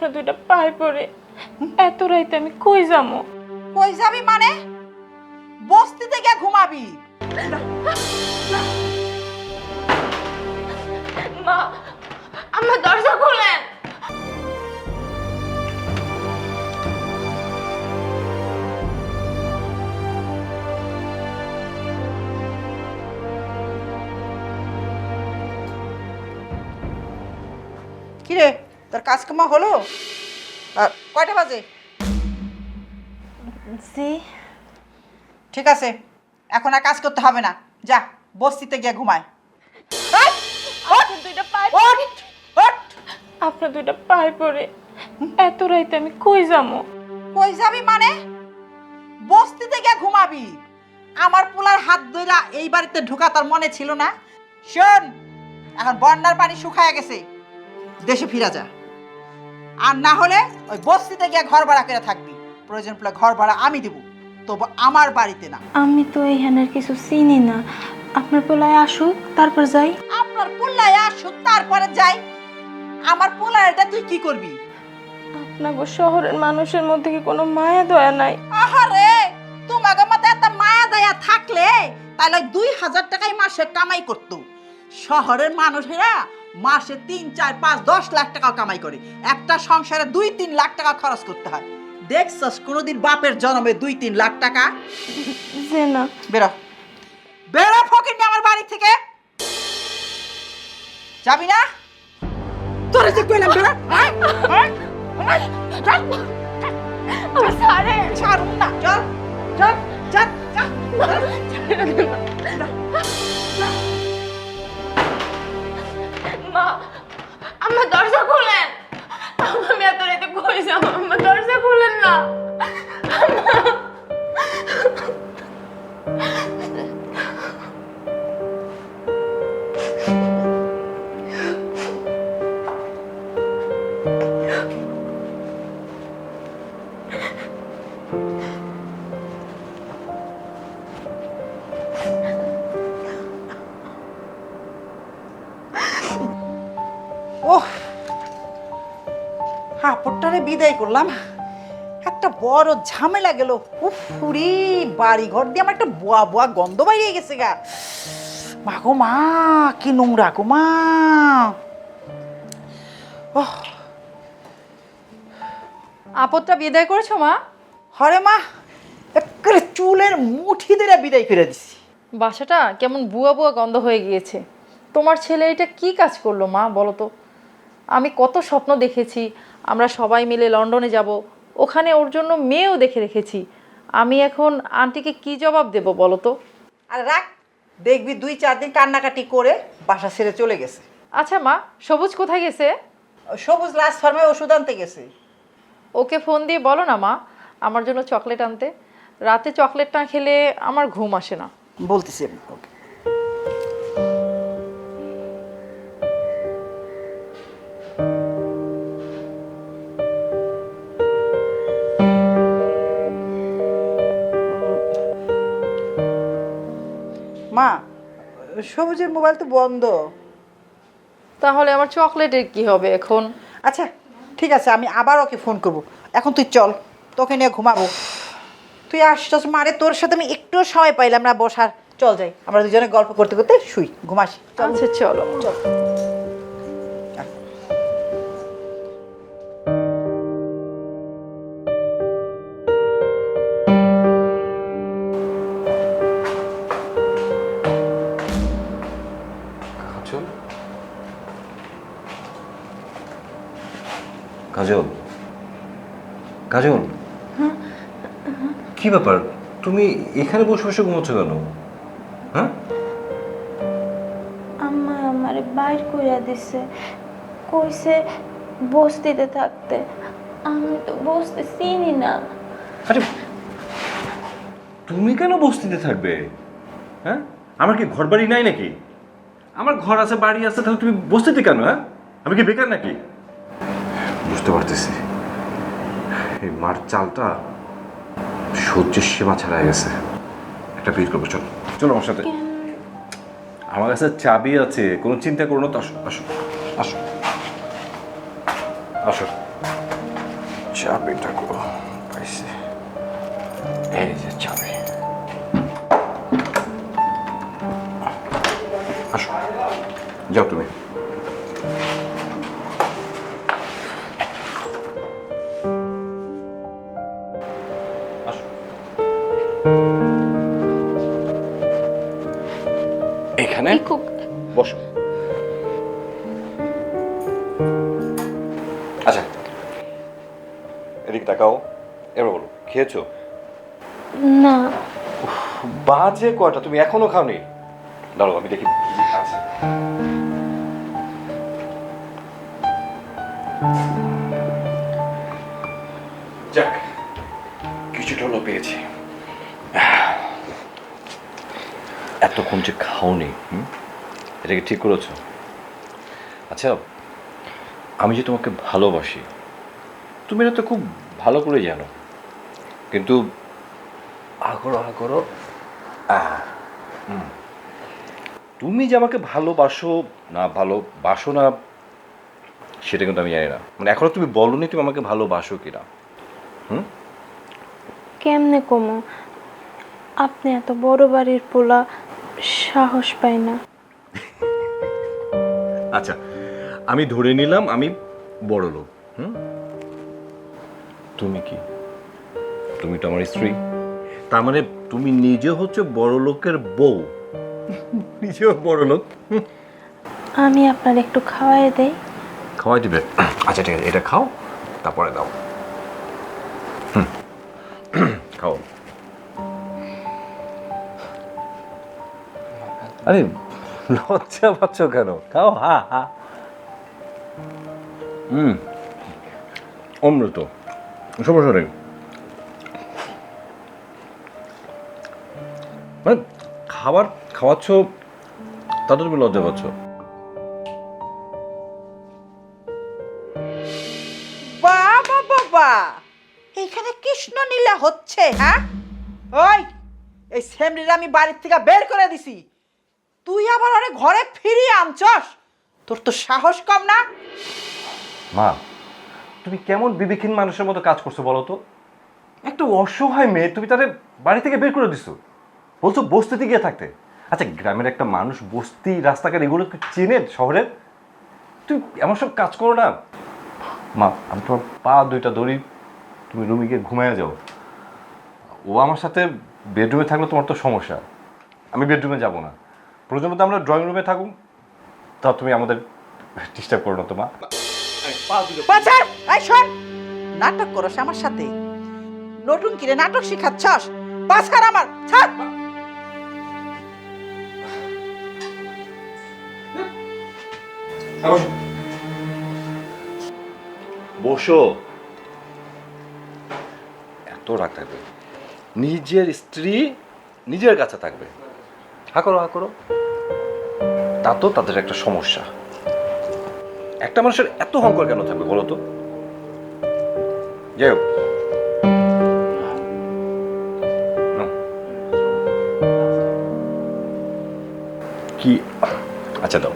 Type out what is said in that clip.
আপনার দুইটা পায়ে পড়ে এত রাইতে আমি কই যাব? কই যাবি মানে? বস্তিতে গিয়ে ঘুমাবি। মা আমার দরজা খুলেন। কিরে? তোর কাজ কামা হলো? আর কয়টা বাজে? জি। ঠিক আছে এখন আর কাজ করতে হবে না। যা বস্তিতে গিয়ে ঘুমায়। দুইটা পায়ে। আপনার দুইটা পায়ে পড়ে এত রাইতে আমি কই যাব? কই যাবি মানে? বস্তিতে গিয়ে ঘুমাবি। আমার পোলার হাত ধইরা এই বাড়িতে ঢোকা তার মনে ছিল না। শোন এখন বন্যার পানি শুকায় গেছে। দেশে ফিরা যা। আর না হলে ওই বস্তিতে গিয়ে ঘর ভাড়া করে থাকবি। প্রয়োজন পড়লে ঘর ভাড়া আমি দিব তবু আমার বাড়িতে না। আমি তো এইখানের কিছু চিনি না। আপনার পোলায় আসুক তারপর যাই। আপনার পোল্লায় আসুক তারপরে যাই। আমার পোলার এটা তুই কি করবি? আপনার শহরের মানুষের মধ্যে কি কোনো মায়া দয়া নাই? আহারে তোমাকে মতো এত মায়া দয়া থাকলে তাহলে দুই হাজার টাকাই মাসে কামাই করতো। শহরের মানুষেরা মাসে তিন চার পাঁচ দশ লাখ টাকা কামাই করে। একটা সংসারে দুই তিন লাখ টাকা খরচ করতে হয়। দেখছস কোনোদিন বাপের জন্মে দুই তিন লাখ টাকা? যে না। বেরো। বেরো ফকির আমার বাড়ি থেকে। যাবি না? তোরে যে কইলাম বেরো। ছাড়ুন না। চল চল চল। ওহ হাপড়টারে বিদায় করলাম। একটা বড় ঝামেলা গেল। উফ ফুরি বাড়ি ঘর দিয়ে আমার একটা বুয়া বুয়া গন্ধ বাইরে গেছে গা। মা গো মা কি নোংরা গো মা। ওহ। আপদটা বিদায় করেছ মা? হরে মা একেবারে চুলের মুঠি দিয়ে বিদায় করে দিছি। বাসাটা কেমন বুয়া বুয়া গন্ধ হয়ে গিয়েছে। তোমার ছেলে এটা কি কাজ করল মা বলো তো? আমি কত স্বপ্ন দেখেছি। আমরা সবাই মিলে লন্ডনে যাব। ওখানে ওর জন্য মেয়েও দেখে রেখেছি। আমি এখন আন্টিকে কি জবাব দেব বলো তো? আর রাখ দেখবি দুই চার দিন কান্নাকাটি করে বাসা ছেড়ে চলে গেছে। আচ্ছা মা সবুজ কোথায় গেছে? সবুজ লাস্ট ফার্মে ওষুধ আনতে গেছে। ওকে ফোন দিয়ে বলো না মা আমার জন্য চকলেট আনতে। রাতে চকলেট না খেলে আমার ঘুম আসে না। বলতেছি আমি ওকে। সবুজের মোবাইল তো বন্ধ। তাহলে আমার চকলেটের কি হবে এখন? আচ্ছা ঠিক আছে আমি আবার ওকে ফোন করব। এখন তুই চল তোকে নিয়ে ঘুমাবো। তুই আসছস মারে তোর সাথে আমি একটু সময় পাইলাম না বসার চল যাই। আমরা দুজনে গল্প করতে করতে শুই ঘুমাসি চল। আচ্ছা চলো। চল। কাজল কাজল কি ব্যাপার? তুমি এখানে বসে বসে ঘুমোচ্ছ কেন? হ্যাঁ? আম্মা আমারে বাইর কইরা দিছে। কইছে বস্তিতে থাকতে। আমি তো বসতে চিনি না। আরে তুমি কেন বস্তিতে থাকবে? হ্যাঁ? আমার কি ঘর বাড়ি নাই নাকি? আমার ঘর আছে বাড়ি আছে তাহলে তুমি বস্তিতে কেন হ্যাঁ? আমি কি বেকার নাকি? বুঝতে পারতেছি। এই মার চালটা সহ্যের সীমা ছাড়া গেছে। একটা ভিড় করব, চলো চলো আমার সাথে। আমার কাছে চাবি আছে, কোনো চিন্তা করো না তো, আসো আসো আসো। আসো। চাবিটা গো পাইছি। এই যে চাবি। আসো। যাও তুমি। বসো। আচ্ছা এদিকে তাকাও এবার বলো খেয়েছো? না। বাজে কয়টা তুমি এখনও খাওনি? দাঁড়াও আমি দেখি। আছে যাক কিছুটা হলো পেয়েছি। এতক্ষণ যে খাওনি হুম? এটা কি ঠিক করেছ? আচ্ছা আমি যে তোমাকে ভালোবাসি, তুমি এটা তো খুব ভালো করে জানো। কিন্তু আগরো আগরো হুম। তুমি যে আমাকে ভালোবাসো না ভালোবাসো না, সেটা কিন্তু আমি জানি না। মানে এখনও তুমি বলনি তুমি আমাকে ভালোবাসো কিনা। কেমনে কমো? আপনি এত বড় বাড়ির পোলা, সাহস পায় না। আচ্ছা আমি ধরে নিলাম আমি বড় লোক হুম? তুমি কি? তুমি তো আমার স্ত্রী। তার মানে তুমি নিজে হচ্ছে বড় লোকের বউ। নিজেও বড় লোক। হুম। আমি আপনার একটু খাওয়াই দেই। খাওয়াই দিবে। আচ্ছা ঠিক আছে এটা খাও তারপরে দাও। হুম। খাও। আরে লজ্জা পাচ্ছ কেন? খাও, হা হা। হুম অমৃত। সমস্যা নেই মানে খাবার খাওয়াচ্ছ তাতে তুমি লজ্জা পাচ্ছ? বাবা বাবা! এইখানে কৃষ্ণ নীলা হচ্ছে হ্যাঁ? ওই, এই সেমরিরা আমি বাড়ির থেকে বের করে দিছি। তুই আবার আরে ঘরে ফিরিয়ে আনছস? তোর তো সাহস কম না? মা, তুমি কেমন বিবেকহীন মানুষের মতো কাজ করছ বলো তো? একটা অসহায় মেয়ে, তুমি তাদের বাড়ি থেকে বের করে দিছো। বলছো বস্তিতে গিয়ে থাকতে। আচ্ছা গ্রামের একটা মানুষ বস্তি রাস্তাঘাট এগুলো চেনে শহরের? তুমি এমন সব কাজ করো না। মা, আমি তোমার পা দুইটা দড়ি তুমি রুমে গিয়ে ঘুমায় যাও। ও আমার সাথে বেডরুমে থাকলে তোমার তো সমস্যা। আমি বেডরুমে যাব না। প্রয়োজন মতো আমরা ড্রয়িং রুমে থাকুন। তা তুমি আমাদের ডিস্টার্ব করো না তো মা। বাজার এই শোন! নাটক করস আমার সাথে। নতুন কিরে নাটক শিখাচ্ছস? বাজার আমার! ছাড়! বসো। এত রাগ থাকবে। নিজের স্ত্রী নিজের কাছে থাকবে। হা করো হা করো। তা তো তাদের একটা সমস্যা। একটা মানুষের এত অহংকার কেন থাকবে বলো তো? যাই হোক। কি? আচ্ছা দাও।